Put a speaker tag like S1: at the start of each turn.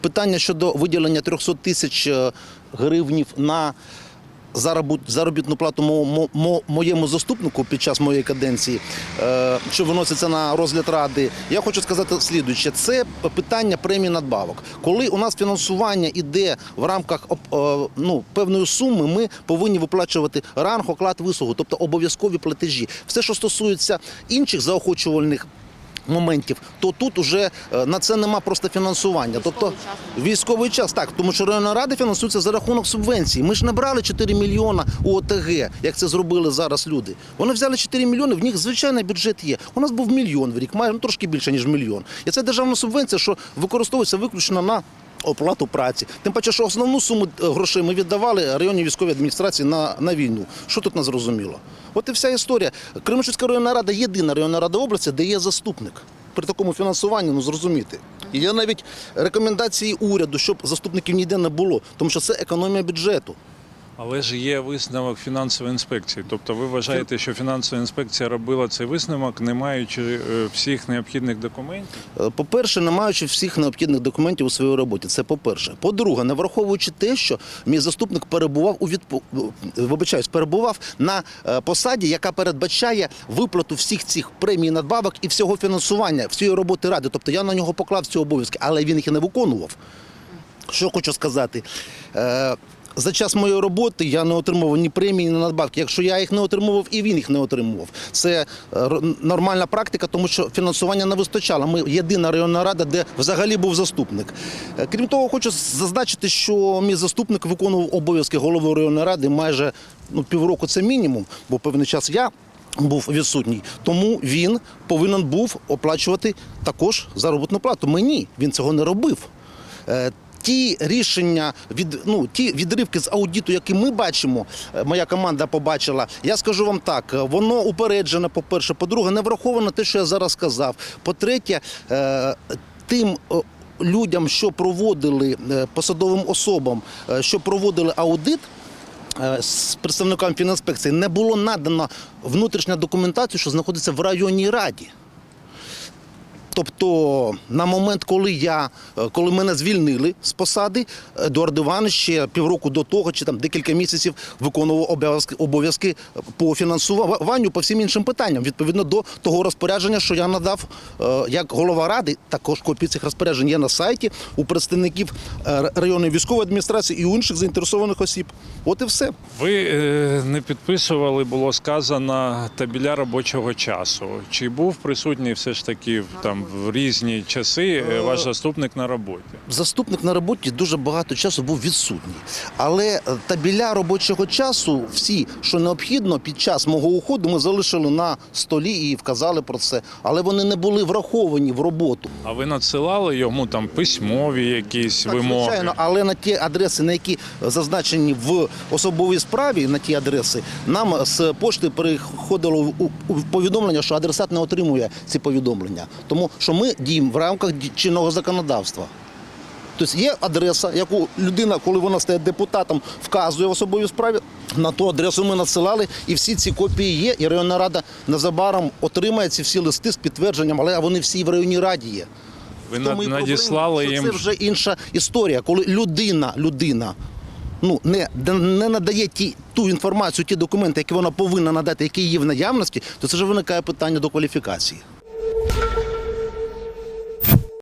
S1: Питання щодо виділення 300 тисяч е, гривнів на заробітну плату мо- мо- мо- моєму заступнику під час моєї каденції, е, що виноситься на розгляд ради. Я хочу сказати слідуюче: це питання премії надбавок. Коли у нас фінансування іде в рамках е, ну, певної суми, ми повинні виплачувати ранг, оклад, вислугу, тобто обов'язкові платежі. Все, що стосується інших заохочувальних моментів, то тут уже е, на це нема просто фінансування. Тобто військовий час, так, тому що районна рада фінансується за рахунок субвенцій. Ми ж не брали 4 мільйона у ОТГ, як це зробили зараз люди. Вони взяли 4 мільйони, в них звичайний бюджет є. У нас був мільйон в рік, майже ну, трошки більше, ніж мільйон. І це державна субвенція, що використовується виключно на. Оплату праці. Тим паче, що основну суму е, грошей ми віддавали районній військовій адміністрації на, на війну. Що тут не зрозуміло? От і вся історія. Кременчуцька районна рада єдина районна рада області, де є заступник. При такому фінансуванні ну зрозуміти. І є навіть рекомендації уряду, щоб заступників ніде не було, тому що це економія бюджету.
S2: Але ж є висновок фінансової інспекції. Тобто ви вважаєте, що фінансова інспекція робила цей висновок, не маючи е, всіх необхідних документів?
S1: Е, По-перше, не маючи всіх необхідних документів у своїй роботі. Це по-перше. По-друге, не враховуючи те, що мій заступник перебував у відпу... вибачаюсь, перебував на е, посаді, яка передбачає виплату всіх цих премій надбавок і всього фінансування всієї роботи ради. Тобто я на нього поклав ці обов'язки, але він їх і не виконував. Що хочу сказати. Е, За час моєї роботи я не отримував ні премії, ні надбавки. Якщо я їх не отримував, і він їх не отримував. Це е, нормальна практика, тому що фінансування не вистачало. Ми єдина районна рада, де взагалі був заступник. Е, Крім того, хочу зазначити, що мій заступник виконував обов'язки голови районної ради майже ну, півроку це мінімум, бо певний час я. Був відсутній, тому він повинен був оплачувати також заробітну плату. Мені він цього не робив. Ті рішення від ну ті відривки з аудиту, які ми бачимо, е, моя команда побачила. Я скажу вам так: е, воно упереджене. По перше, по-друге, не враховано те, що я зараз сказав. По-третє, е, тим. Людям, що проводили посадовим особам, що проводили аудит, з представникам фінінспекції не було надано внутрішня документація, що знаходиться в районній раді. Тобто, на момент, коли я е, коли мене звільнили з посади, Едуард Іванович ще півроку до того, чи там декілька місяців виконував обов'язки обов'язки по фінансуванню по всім іншим питанням, відповідно до того розпорядження, що я надав е, як голова ради. Також копії цих розпоряджень є на сайті у представників е, районної військової адміністрації і у інших заінтересованих осіб. От і все.
S2: Ви не підписували, було сказано, табіля робочого часу. Чи був присутній все ж таки там в різні часи е, ваш заступник на роботі?
S1: Заступник на роботі дуже багато часу був відсутній. Але е, табіля робочого часу, всі, що необхідно, під час мого уходу ми залишили на столі і вказали про це. Але вони не були враховані в роботу.
S2: А ви надсилали йому там письмові якісь
S1: Так,
S2: вимоги?
S1: звичайно, але на ті адреси, на які зазначені в особовій справі, на ті адреси, нам з пошти приходило повідомлення, що адресат не отримує ці повідомлення. Тому що ми діємо в рамках чинного законодавства. Тобто є адреса, яку людина, коли вона стає депутатом, вказує в особовій справі. На ту адресу ми надсилали, і всі ці копії є. І районна рада незабаром отримає ці всі листи з підтвердженням, але вони всі в районній раді є.
S2: Ви
S1: тому
S2: надіслали їм
S1: Це вже інша історія, коли людина, людина ну, не, не надає ті, ту інформацію, ті документи, які вона повинна надати, які є в наявності, то це вже виникає питання до кваліфікації.